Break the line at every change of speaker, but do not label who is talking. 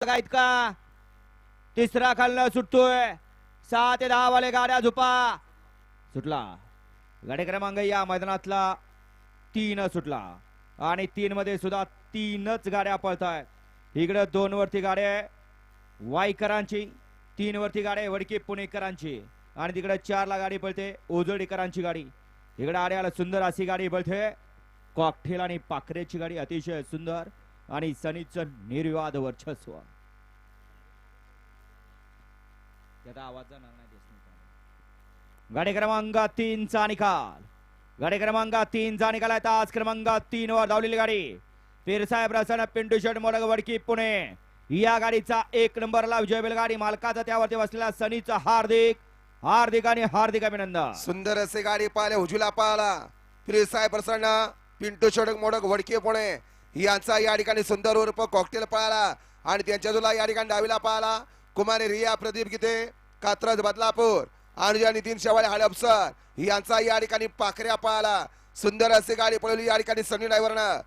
बघा का तिसरा खालनं सुटतोय. सहा ते दहा वाले गाड्या झुपा. सुटला. गाडी क्रमांक या मैदानातला तीन सुटला. आणि तीन मध्ये सुद्धा तीनच गाड्या पळतायत. इकडे दोन वरती गाड्या आहे. वाईकरांची तीन वरती गाड्या वडकी वडके पुणेकरांची. आणि तिकडे चारला गाडी पळते. ओजडीकरांची गाडी. इकडे आड्याला सुंदर अशी गाडी पळते. कॉकटेल आणि पाखरेची गाडी अतिशय सुंदर. आणि सनीचं निर्विवाद वर्चस्व. त्याचा आवाज जाणार नाही गाडी क्रमांक तीनचा निकाल. गाडी क्रमांक तीनचा निकाल आहे. तास क्रमांक तीन वर धावलेली गाडी. पीरसाहेब रसन पिंटू शेट मोडक वडकी पुणे. या गाडीचा एक नंबरला विजय बैलगाडी मालकाचा त्यावरती बसलेला सनीचा हार्दिक हार्दिक आणि हार्दिक अभिनंदन.
सुंदर असे गाडी पाहिले हुजूला पाहिला साहेब प्रसन्न पिंटू छोडक मोडक वडकी पुणे. यांचा या ठिकाणी सुंदर उर्फ कॉकटेल पळाला. आणि त्यांच्या जुला या ठिकाणी डावीला पाळाला. कुमारी रिया प्रदीप गीते कात्रज बदलापूर आणि या नितीन शेवाळे हडपसर यांचा या ठिकाणी पाखऱ्या पळाला. सुंदर असे गाडी पळवली या ठिकाणी सनी ड्रायव्हरनं.